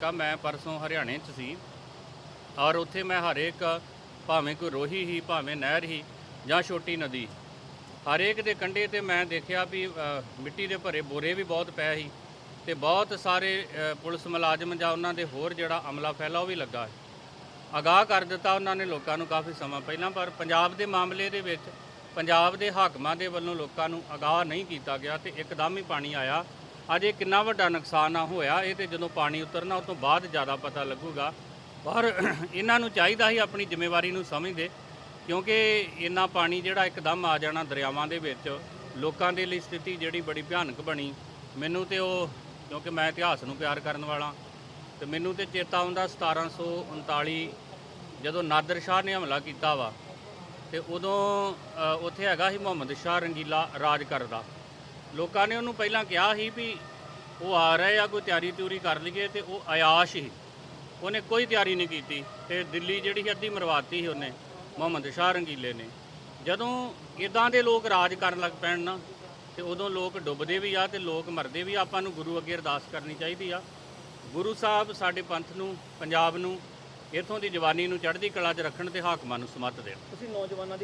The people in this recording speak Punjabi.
ਕਾ ਮੈਂ ਪਰਸੋਂ ਹਰਿਆਣੇ 'ਚ ਸੀ ਔਰ ਉੱਥੇ ਮੈਂ ਹਰੇਕ ਭਾਵੇਂ ਕੋਈ ਰੋਹੀ ਹੀ ਭਾਵੇਂ ਨਹਿਰ ਹੀ ਜਾਂ ਛੋਟੀ ਨਦੀ ਹਰੇਕ ਦੇ ਕੰਢੇ ਤੇ ਮੈਂ ਦੇਖਿਆ ਵੀ ਅ, ਮਿੱਟੀ ਦੇ ਭਰੇ ਬੋਰੇ ਵੀ ਬਹੁਤ ਪਏ ਸੀ ਤੇ ਬਹੁਤ ਸਾਰੇ ਅ, ਪੁਲਿਸ ਮੁਲਾਜ਼ਮ ਜਾਂ ਉਹਨਾਂ ਦੇ ਹੋਰ ਜਿਹੜਾ ਅਮਲਾ ਫੈਲਾ ਉਹ ਵੀ ਲੱਗਾ ਹੈ ਅਗਾਹ ਕਰ ਦਿੱਤਾ ਉਹਨਾਂ ਨੇ ਲੋਕਾਂ ਨੂੰ ਕਾਫੀ ਸਮਾਂ ਪਹਿਲਾਂ ਪਰ ਪੰਜਾਬ ਦੇ ਮਾਮਲੇ ਦੇ ਵਿੱਚ ਪੰਜਾਬ ਦੇ ਹਾਕਮਾਂ ਦੇ ਵੱਲੋਂ ਲੋਕਾਂ ਨੂੰ ਅਗਾਹ ਨਹੀਂ ਕੀਤਾ ਗਿਆ ਤੇ ਇੱਕਦਮ ਹੀ ਪਾਣੀ ਆਇਆ ਅੱਜ ਇਹ ਕਿੰਨਾ ਵੱਡਾ ਨੁਕਸਾਨ ਆ ਹੋਇਆ, ਇਹ ਤੇ ਜਦੋਂ ਪਾਣੀ ਉਤਰਨਾ ਉਸ ਤੋਂ ਬਾਅਦ ਜ਼ਿਆਦਾ ਪਤਾ ਲੱਗੂਗਾ। ਪਰ ਇਹਨਾਂ ਨੂੰ ਚਾਹੀਦਾ ਸੀ ਆਪਣੀ ਜ਼ਿੰਮੇਵਾਰੀ ਨੂੰ ਸਮਝਦੇ, ਕਿਉਂਕਿ ਇੰਨਾ ਪਾਣੀ ਜਿਹੜਾ ਇੱਕਦਮ ਆ ਜਾਣਾ ਦਰਿਆਵਾਂ ਦੇ ਵਿੱਚ, ਲੋਕਾਂ ਦੇ ਲਈ ਸਥਿਤੀ ਜਿਹੜੀ ਬੜੀ ਭਿਆਨਕ ਬਣੀ। ਮੈਨੂੰ ਤੇ ਉਹ, ਕਿਉਂਕਿ ਮੈਂ ਇਤਿਹਾਸ ਨੂੰ ਪਿਆਰ ਕਰਨ ਵਾਲਾ, ਤੇ ਮੈਨੂੰ ਤੇ ਚੇਤਾ ਆਉਂਦਾ 1739 ਜਦੋਂ ਨਾਦਰ ਸ਼ਾਹ ਨੇ ਹਮਲਾ ਕੀਤਾ ਵਾ, ਤੇ ਉਦੋਂ ਉੱਥੇ ਹੈਗਾ ਸੀ ਮੁਹੰਮਦ ਸ਼ਾਹ ਰੰਗੀਲਾ ਰਾਜ ਕਰਦਾ। ਲੋਕਾਂ ਨੇ ਉਹਨੂੰ ਪਹਿਲਾਂ ਕਿਹਾ ਸੀ ਵੀ ਉਹ ਆ ਰਹੇ ਆ ਕੋਈ ਤਿਆਰੀ ਤਿਉਰੀ ਕਰ ਲਈਏ ਤੇ ਉਹ ਆਯਾਸ਼ ਹੀ। ਉਹਨੇ ਕੋਈ ਤਿਆਰੀ ਨਹੀਂ ਕੀਤੀ ਤੇ ਦਿੱਲੀ ਜਿਹੜੀ ਸੀ ਅੱਧੀ ਮਰਵਾਤੀ ਸੀ ਉਹਨੇ, ਮੁਹੰਮਦ ਸ਼ਾਹ ਰੰਗੀਲੇ ਨੇ। ਜਦੋਂ ਇਦਾਂ ਦੇ ਲੋਕ ਰਾਜ ਕਰਨ ਲੱਗ ਪੈਣ ਨਾ, ਤੇ ਉਦੋਂ ਲੋਕ ਡੁੱਬਦੇ ਵੀ ਆ ਤੇ ਲੋਕ ਮਰਦੇ ਵੀ ਆ। ਆਪਾਂ ਨੂੰ ਗੁਰੂ ਅੱਗੇ ਅਰਦਾਸ ਕਰਨੀ ਚਾਹੀਦੀ ਆ। ਗੁਰੂ ਸਾਹਿਬ ਸਾਡੇ ਪੰਥ ਨੂੰ, ਪੰਜਾਬ ਨੂੰ, ਇਥੋਂ ਦੀ ਜਵਾਨੀ ਨੂੰ, ਚੜ੍ਹਦੀ ਕਲਾ 'ਚ ਰੱਖਣ ਤੇ ਹਾਕਮਾਂ ਨੂੰ ਸਮੱਤ ਦੇਣ ਤੁਸੀਂ ਨੌਜਵਾਨਾਂ ਦੀ